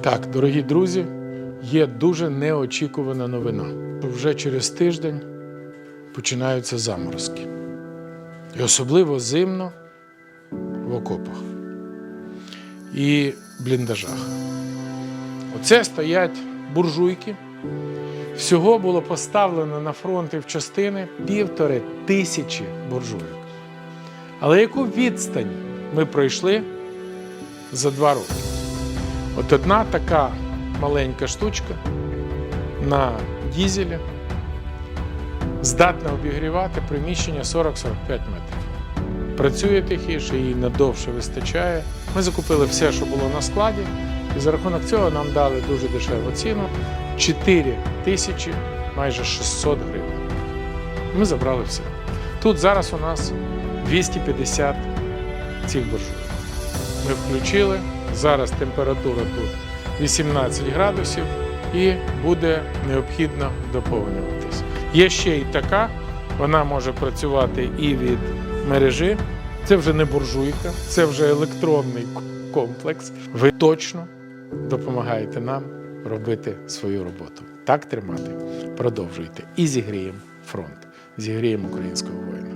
Так, дорогі друзі, є дуже неочікувана новина. Вже через тиждень починаються заморозки. І особливо зимно в окопах і бліндажах. Оце стоять буржуйки. Всього було поставлено на фронти в частини півтори тисячі буржуйок. Але яку відстань ми пройшли за два роки? От одна така маленька штучка на дізелі здатна обігрівати приміщення 40-45 метрів. Працює тихіше, їй надовше вистачає. Ми закупили все, що було на складі, і за рахунок цього нам дали дуже дешеву ціну 4 тисячі майже 600 гривень. Ми забрали все. Тут зараз у нас 250 цих буржуйок. Ми включили. Зараз температура тут 18 градусів і буде необхідно доповнюватись. Є ще й така, вона може працювати і від мережі. Це вже не буржуйка, це вже електронний комплекс. Ви точно допомагаєте нам робити свою роботу. Так тримати. Продовжуйте і зігріємо фронт, зігріємо українського воїна.